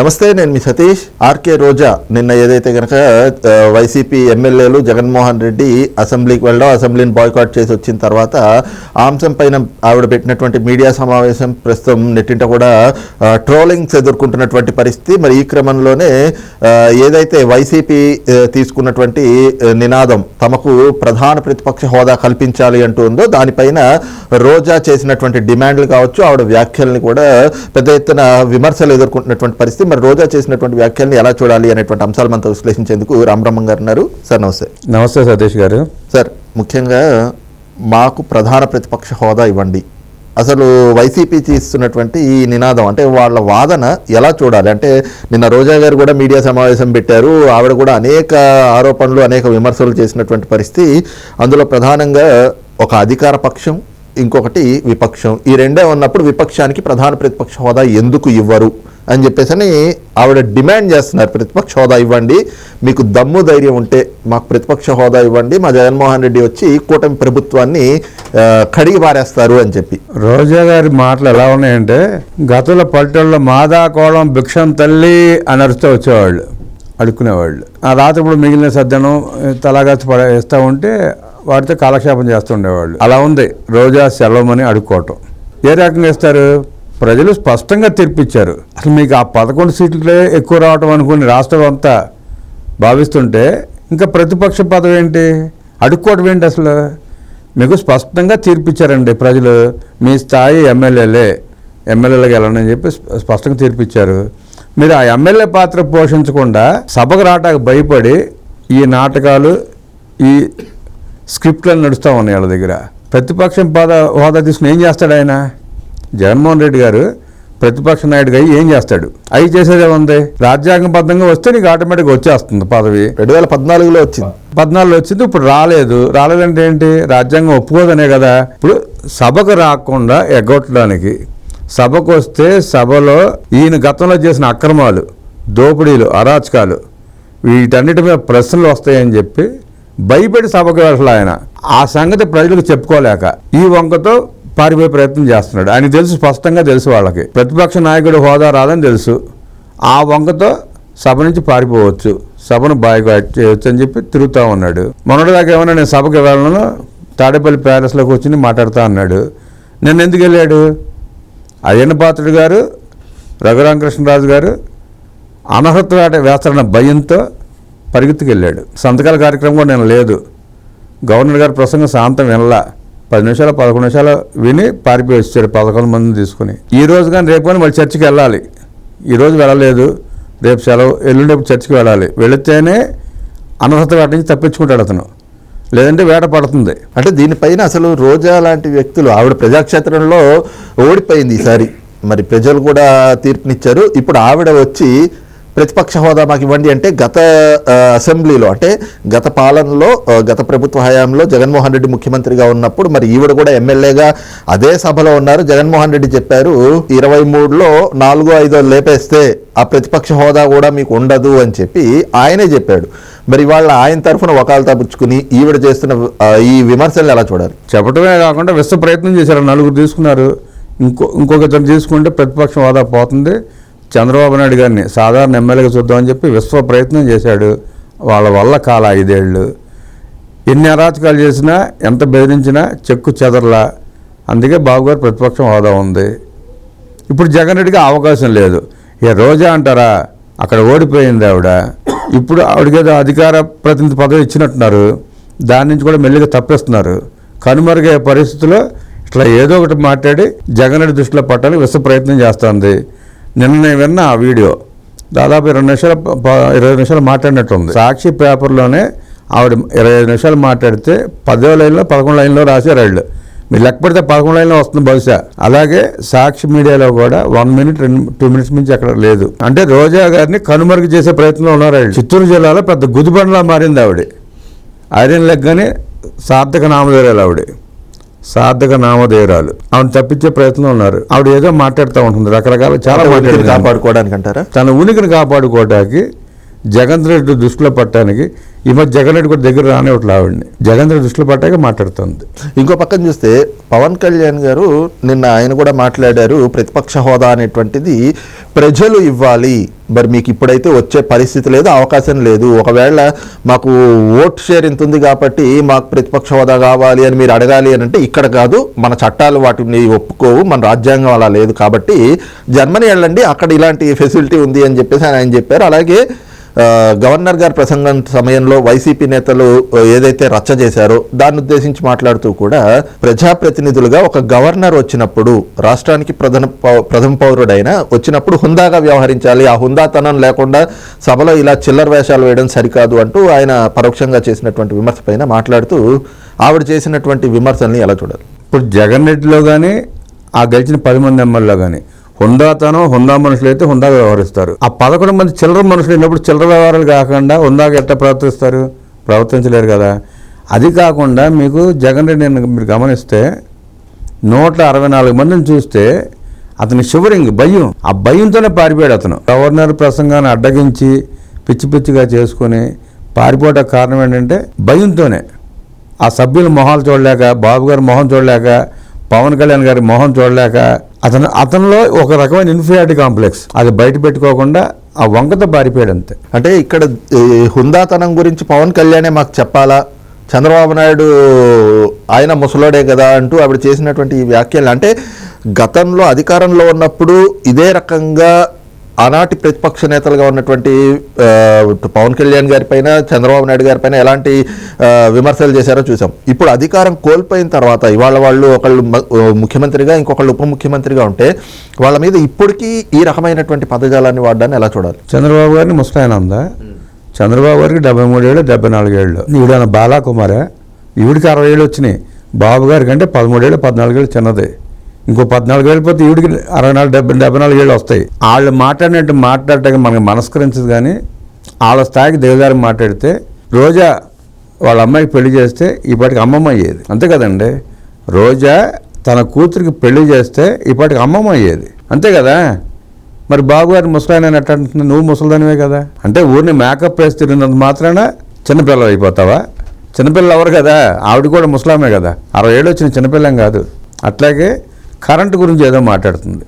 నమస్తే నేను మీ సతీష్. ఆర్కే రోజా. నిన్న ఏదైతే కనుక వైసీపీ ఎమ్మెల్యేలు జగన్మోహన్ రెడ్డి అసెంబ్లీకి వెళ్ళడం అసెంబ్లీని బాయ్కాట్ చేసి వచ్చిన తర్వాత ఆ అంశం పైన ఆవిడ పెట్టినటువంటి మీడియా సమావేశం ప్రస్తుతం నెట్టింట కూడా ట్రోలింగ్స్ ఎదుర్కొంటున్నటువంటి పరిస్థితి. మరి ఈ క్రమంలోనే ఏదైతే వైసీపీ తీసుకున్నటువంటి నినాదం తమకు ప్రధాన ప్రతిపక్ష హోదా కల్పించాలి అంటూ ఉందో దానిపైన రోజా చేసినటువంటి డిమాండ్లు కావచ్చు ఆవిడ వ్యాఖ్యల్ని కూడా పెద్ద ఎత్తున విమర్శలు ఎదుర్కొంటున్నటువంటి పరిస్థితి. మరి రోజా చేసినటువంటి వ్యాఖ్యల్ని ఎలా చూడాలి అనేటువంటి అంశాలు మనతో విశ్లేషించేందుకు రామబ్రహ్మం గారు ఉన్నారు. సార్ నమస్తే. నమస్తే సతీష్ గారు. సార్ ముఖ్యంగా మాకు ప్రధాన ప్రతిపక్ష హోదా ఇవ్వండి. అసలు వైసీపీ చేస్తున్నటువంటి ఈ నినాదం అంటే వాళ్ళ వాదన ఎలా చూడాలి? అంటే నిన్న రోజా గారు కూడా మీడియా సమావేశం పెట్టారు. ఆవిడ కూడా అనేక ఆరోపణలు అనేక విమర్శలు చేసినటువంటి పరిస్థితి. అందులో ప్రధానంగా ఒక అధికార పక్షం ఇంకొకటి విపక్షం. ఈ రెండే ఉన్నప్పుడు విపక్షానికి ప్రధాన ప్రతిపక్ష హోదా ఎందుకు ఇవ్వరు? అని చెప్పేసి అని ఆవిడ డిమాండ్ చేస్తున్నారు. ప్రతిపక్ష హోదా ఇవ్వండి. మీకు దమ్ము ధైర్యం ఉంటే మాకు ప్రతిపక్ష హోదా ఇవ్వండి. మా జగన్మోహన్ రెడ్డి వచ్చి కూటమి ప్రభుత్వాన్ని కడిగి పారేస్తారు అని చెప్పి. రోజా గారి మాటలు ఎలా ఉన్నాయంటే గతంలో పల్లెటూళ్ళలో మాదా కోళం భిక్షం తల్లి అని అరుస్తూ వచ్చేవాళ్ళు అడుక్కునేవాళ్ళు. ఆ రాత్రిప్పుడు మిగిలిన సద్దనం తలాగచ్చి పడ ఇస్తూ ఉంటే వాటితో కాలక్షేపం చేస్తూ ఉండేవాళ్ళు. అలా ఉంది. రోజా సెలవుమని అడుక్కోవటం. ఏ రకంగా ఇస్తారు ప్రజలు స్పష్టంగా తీర్పిచ్చారు. అసలు మీకు ఆ పదకొండు సీట్లే ఎక్కువ రావటం అనుకుని రాష్ట్రం అంతా భావిస్తుంటే ఇంకా ప్రతిపక్ష పదవి ఏంటి? అడుక్కోవటం ఏంటి అసలు? మీకు స్పష్టంగా తీర్పిచ్చారండి ప్రజలు. మీ స్థాయి ఎమ్మెల్యేలే. ఎమ్మెల్యేలకు వెళ్ళండి చెప్పి స్పష్టంగా తీర్పిచ్చారు. మీరు ఆ ఎమ్మెల్యే పాత్ర పోషించకుండా సభకు రావటానికి భయపడి ఈ నాటకాలు ఈ స్క్రిప్ట్లను నడుస్తూ ఉన్నాయి వాళ్ళ దగ్గర. ప్రతిపక్షం పద హోదా తీసుకుని ఏం చేస్తాడు ఆయన? జగన్మోహన్ రెడ్డి గారు ప్రతిపక్ష నాయుడుగా అయ్యి ఏం చేస్తాడు? అవి చేసేదే ఉంది రాజ్యాంగబద్ధంగా వస్తే నీకు ఆటోమేటిక్గా వచ్చేస్తుంది పదవి. రెండు వేల పద్నాలుగులో వచ్చింది. పద్నాలుగులో వచ్చింది ఇప్పుడు రాలేదు. రాలేదంటే ఏంటి? రాజ్యాంగం ఒప్పుకోదనే కదా. ఇప్పుడు సభకు రాకుండా ఎగ్గొట్టడానికి సభకు వస్తే సభలో ఈయన గతంలో చేసిన అక్రమాలు దోపిడీలు అరాచకాలు వీటన్నిటి మీద ప్రశ్నలు వస్తాయని చెప్పి భయపెట్టి సభకు వెళ్ళాలి ఆయన. ఆ సంగతి ప్రజలకు చెప్పుకోలేక ఈ వంకతో పారిపోయే ప్రయత్నం చేస్తున్నాడు. ఆయన తెలుసు స్పష్టంగా తెలుసు వాళ్ళకి. ప్రతిపక్ష నాయకుడు హోదా రాదని తెలుసు. ఆ వంకతో సభ నుంచి పారిపోవచ్చు. సభను బాయ్గా చేయొచ్చు అని చెప్పి తిరుగుతూ ఉన్నాడు. మొన్నటిదాకా ఏమన్నా నేను సభకి వెళ్ళను తాడేపల్లి ప్యాలెస్లోకి వచ్చి మాట్లాడుతూ అన్నాడు. నిన్న ఎందుకు వెళ్ళాడు? అయ్యన్న పాత్రుడు గారు రఘురామకృష్ణరాజు గారు అనర్హత వేట వేస్తారన్న భయంతో పరిగెత్తుకెళ్ళాడు. సంతకాల కార్యక్రమం కూడా నేను లేదు. గవర్నర్ గారి ప్రసంగం శాంతం వినలా. పది నిమిషాలు పదకొండు నిమిషాలు విని పారిపోయి వచ్చారు పదకొండు మందిని తీసుకుని. ఈ రోజు కానీ రేపు కానీ మళ్ళీ చర్చికి వెళ్ళాలి. ఈరోజు వెళ్ళలేదు. రేపు సెలవు ఎల్లుండేపు చర్చికి వెళ్ళాలి. వెళితేనే అనర్హత వేట నుంచి తప్పించుకుంటాడు అతను. లేదంటే వేట పడుతుంది. అంటే దీనిపైన అసలు రోజా లాంటి వ్యక్తులు ఆవిడ ప్రజాక్షేత్రంలో ఓడిపోయింది ఈసారి. మరి ప్రజలు కూడా తీర్పునిచ్చారు. ఇప్పుడు ఆవిడ వచ్చి ప్రతిపక్ష హోదా మాకు ఇవ్వండి అంటే గత అసెంబ్లీలో అంటే గత పాలనలో గత ప్రభుత్వ హయాంలో జగన్మోహన్ రెడ్డి ముఖ్యమంత్రిగా ఉన్నప్పుడు మరి ఈవిడ కూడా ఎమ్మెల్యేగా అదే సభలో ఉన్నారు. జగన్మోహన్ రెడ్డి చెప్పారు ఇరవై మూడులో నాలుగో ఐదో లేపేస్తే ఆ ప్రతిపక్ష హోదా కూడా మీకు ఉండదు అని చెప్పి ఆయనే చెప్పాడు. మరి వాళ్ళ ఆయన తరఫున వకాలతా పుచ్చుకుని ఈవిడ చేస్తున్న ఈ విమర్శలు ఎలా చూడాలి? చెప్పడమే కాకుండా విశ్వ ప్రయత్నం చేశారు. నలుగురు తీసుకున్నారు. ఇంకో ఇంకొక తీసుకుంటే ప్రతిపక్షం హోదా పోతుంది. చంద్రబాబు నాయుడు గారిని సాధారణ ఎమ్మెల్యేగా చూద్దామని చెప్పి విశ్వ ప్రయత్నం చేశాడు. వాళ్ళ వల్ల కాల ఐదేళ్ళు. ఎన్ని అరాచకాలు చేసినా ఎంత బెదిరించినా చెక్కు చెదరలా. అందుకే బాబు గారు ప్రతిపక్షం హోదా ఉంది. ఇప్పుడు జగన్ రెడ్డికి అవకాశం లేదు. ఏ రోజా అంటారా? అక్కడ ఓడిపోయింది ఆవిడ. ఇప్పుడు ఆవిడకేదో అధికార ప్రతినిధి పదవి ఇచ్చినట్టున్నారు. దాని నుంచి కూడా మెల్లిగా తప్పిస్తున్నారు. కనుమరుగే పరిస్థితిలో ఇట్లా ఏదో ఒకటి మాట్లాడి జగన్ రెడ్డి దృష్టిలో పట్టాలి విశ్వ ప్రయత్నం చేస్తుంది. నిన్న నేను విన్న ఆ వీడియో. దాదాపు ఇరవై నిమిషాలు ఇరవై నిమిషాలు మాట్లాడినట్టుంది. సాక్షి పేపర్లోనే ఆవిడ ఇరవై ఐదు నిమిషాలు మాట్లాడితే పదో లైన్లో పదకొండు లైన్లో రాశారు వాళ్ళు మీరు లెక్క పెడితే పదకొండు లైన్లో వస్తుంది బహుశా. అలాగే సాక్షి మీడియాలో కూడా వన్ మినిట్ రెండు టూ మినిట్స్ నుంచి అక్కడ లేదు. అంటే రోజా గారిని కనుమరుగు చేసే ప్రయత్నంలో ఉన్నారు వాళ్ళు చిత్తూరు జిల్లాలో పెద్ద గుదిబండలా మారింది ఆవిడ. ఐరన్ లెగ్ అని సార్థక నామధేరాలు ఆవిడ. సార్థక నామధేరాలు ఆవిడ తప్పించే ప్రయత్నంలో ఉన్నారు. ఆవిడ ఏదో మాట్లాడుతూ ఉంటుంది రకరకాల చాలా కాపాడుకోవడానికి అంటారా? తన ఉనికిని కాపాడుకోవటానికి జగన్ రెడ్డి దృష్టిలో పట్టడానికి ఈ మధ్య జగన్ రెడ్డి కూడా దగ్గర రానివ్వట్లే ఆవిడని. జగన్ రెడ్డి దృష్టిలో పట్టాక మాట్లాడుతుంది. ఇంకో పక్కన చూస్తే పవన్ కళ్యాణ్ గారు నిన్న ఆయన కూడా మాట్లాడారు ప్రతిపక్ష హోదా అనేటువంటిది ప్రజలు ఇవ్వాలి మరి మీకు ఇప్పుడైతే వచ్చే పరిస్థితి లేదు అవకాశం లేదు. ఒకవేళ మాకు ఓట్ షేర్ ఇంత ఉంది కాబట్టి మాకు ప్రతిపక్ష హోదా కావాలి అని మీరు అడగాలి అని అంటే ఇక్కడ కాదు మన చట్టాలు వాటిని ఒప్పుకోవు మన రాజ్యాంగం అలా లేదు కాబట్టి జర్మనీ వెళ్ళండి అక్కడ ఇలాంటి ఫెసిలిటీ ఉంది అని చెప్పేసి ఆయన చెప్పారు. అలాగే గవర్నర్ గారి ప్రసంగం సమయంలో వైసీపీ నేతలు ఏదైతే రచ్చ చేశారో దాన్ని ఉద్దేశించి మాట్లాడుతూ కూడా ప్రజాప్రతినిధులుగా ఒక గవర్నర్ వచ్చినప్పుడు రాష్ట్రానికి ప్రధాన పౌ- ప్రథమ పౌరుడైన వచ్చినప్పుడు హుందాగా వ్యవహరించాలి. ఆ హుందాతనం లేకుండా సభలో ఇలా చిల్లర వేషాలు వేయడం సరికాదు అంటూ ఆయన పరోక్షంగా చేసినటువంటి విమర్శ పైన మాట్లాడుతూ ఆవిడ చేసినటువంటి విమర్శల్ని ఎలా చూడాలి? ఇప్పుడు జగన్ రెడ్డిలో కానీ ఆ గెలిచిన పది మంది ఎమ్మెల్యేలో కానీ హుందాతనం హుందా మనుషులు అయితే హుందాగా వ్యవహరిస్తారు. ఆ పదకొండు మంది చిల్లర మనుషులు అయినప్పుడు చిల్లర వ్యవహారాలు కాకుండా హుందాగా ఎట్లా ప్రవర్తిస్తారు? ప్రవర్తించలేరు కదా. అది కాకుండా మీకు జగన్ రెడ్డి మీరు గమనిస్తే నూట అరవై నాలుగు మందిని చూస్తే అతని షివరింగ్ భయం. ఆ భయంతోనే పారిపోయాడు అతను. గవర్నర్ ప్రసంగాన్ని అడ్డగించి పిచ్చి పిచ్చిగా చేసుకుని పారిపోవడానికి కారణం ఏంటంటే భయంతోనే. ఆ సభ్యుల మొహాలు చూడలేక బాబు గారి మొహం చూడలేక పవన్ కళ్యాణ్ గారి మొహం చూడలేక అతను అతనిలో ఒక రకమైన ఇన్ఫీరియారిటీ కాంప్లెక్స్. అది బయట పెట్టుకోకుండా ఆ వంకత బారిపోయాడు అంతే. అంటే ఇక్కడ హుందాతనం గురించి పవన్ కళ్యాణే మాకు చెప్పాలా? చంద్రబాబు నాయుడు ఆయన ముసలోడే కదా అంటూ ఆవిడ చేసినటువంటి ఈ వ్యాఖ్యలు. అంటే గతంలో అధికారంలో ఉన్నప్పుడు ఇదే రకంగా ఆనాటి ప్రతిపక్ష నేతలుగా ఉన్నటువంటి పవన్ కళ్యాణ్ గారి పైన చంద్రబాబు నాయుడు గారిపైన ఎలాంటి విమర్శలు చేశారో చూసాం ఇప్పుడు అధికారం కోల్పోయిన తర్వాత ఇవాళ వాళ్ళు ఒకళ్ళు ముఖ్యమంత్రిగా ఇంకొకళ్ళు ఉప ముఖ్యమంత్రిగా ఉంటే వాళ్ళ మీద ఇప్పటికీ ఈ రకమైనటువంటి పదజాలాన్ని వాడడాన్ని ఎలా చూడాలి? చంద్రబాబు గారిని ముసలాయన ఉందా చంద్రబాబు గారికి డెబ్బై మూడేళ్ళు డెబ్బై నాలుగేళ్ళు. ఈవిడ బాలాకుమారే? ఈవిడికి అరవై ఏళ్ళు వచ్చినాయి. బాబు గారికి అంటే పదమూడేళ్ళు పద్నాలుగేళ్ళు చిన్నదే. ఇంకో పద్నాలుగు వేలు పోతే ఈవిడికి అరవై నాలుగు డెబ్బై డెబ్బై నాలుగు ఏళ్ళు వస్తాయి. వాళ్ళు మాట్లాడినట్టు మాట్లాడటానికి మనకు మనస్కరించదు కానీ వాళ్ళ స్థాయికి దిగజారి మాట్లాడితే రోజా వాళ్ళ అమ్మాయికి పెళ్ళి చేస్తే ఇప్పటికి అమ్మమ్మ అయ్యేది. అంతే కదండి? రోజా తన కూతురికి పెళ్ళి చేస్తే ఇప్పటికి అమ్మమ్మ అయ్యేది. అంతే కదా? మరి బాబుగారు ముసలాయన ఎట్ట అంటున్నావు? నువ్వు ముసలిదానివే కదా? అంటే ఊరిని మేకప్ వేసి తిరిగినంత మాత్రాన చిన్నపిల్ల అయిపోతావా? చిన్నపిల్ల ఎవరు కదా? ఆవిడ కూడా ముసలామే కదా. అరవై ఏళ్ళు వచ్చిన చిన్నపిల్లం కాదు. అట్లాగే కరెంటు గురించి ఏదో మాట్లాడుతుంది.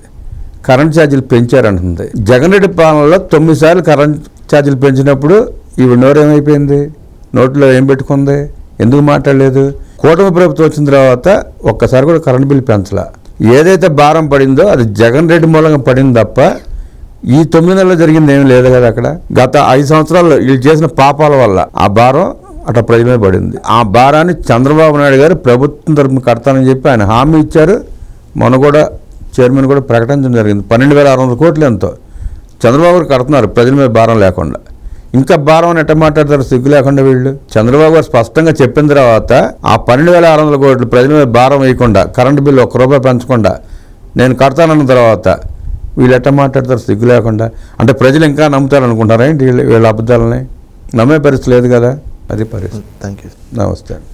కరెంట్ ఛార్జీలు పెంచారంటుంది. జగన్ రెడ్డి పాలనలో తొమ్మిది సార్లు కరెంట్ ఛార్జీలు పెంచినప్పుడు ఈవిడ నోరేమైపోయింది నోట్లో ఏం పెట్టుకుంది? ఎందుకు మాట్లాడలేదు? కూటమి ప్రభుత్వం వచ్చిన తర్వాత ఒక్కసారి కూడా కరెంట్ బిల్లు పెంచలా. ఏదైతే భారం పడిందో అది జగన్ రెడ్డి మూలంగా పడింది తప్ప ఈ తొమ్మిది నెలల్లో జరిగింది ఏమి లేదు కదా అక్కడ. గత ఐదు సంవత్సరాల్లో వీళ్ళు చేసిన పాపాల వల్ల ఆ భారం అట్లా ప్రజల పడింది. ఆ భారాన్ని చంద్రబాబు నాయుడు గారు ప్రభుత్వం తరపున కడతానని చెప్పి ఆయన హామీ ఇచ్చారు. మొన్న కూడా చైర్మన్ కూడా ప్రకటించడం జరిగింది. పన్నెండు వేల ఆరు వందల కోట్లు ఎంతో. చంద్రబాబు గారు కడుతున్నారు. ప్రజల మీద భారం లేకుండా. ఇంకా భారం అని ఎట్ట మాట్లాడతారు? సిగ్గు లేకుండా వీళ్ళు. చంద్రబాబు గారు స్పష్టంగా చెప్పిన తర్వాత ఆ పన్నెండు వేల ఆరు వందల కోట్లు ప్రజల మీద భారం వేయకుండా కరెంటు బిల్లు ఒక్క రూపాయి పెంచకుండా నేను కడతానన్న తర్వాత వీళ్ళు ఎట్ట మాట్లాడతారు? సిగ్గు లేకుండా. అంటే ప్రజలు ఇంకా నమ్ముతారు అనుకుంటారా ఏంటి వీళ్ళ? వీళ్ళ అబద్ధాలని? నమ్మే పరిస్థితి లేదు కదా? అది పరిస్థితి. థ్యాంక్ యూ నమస్తే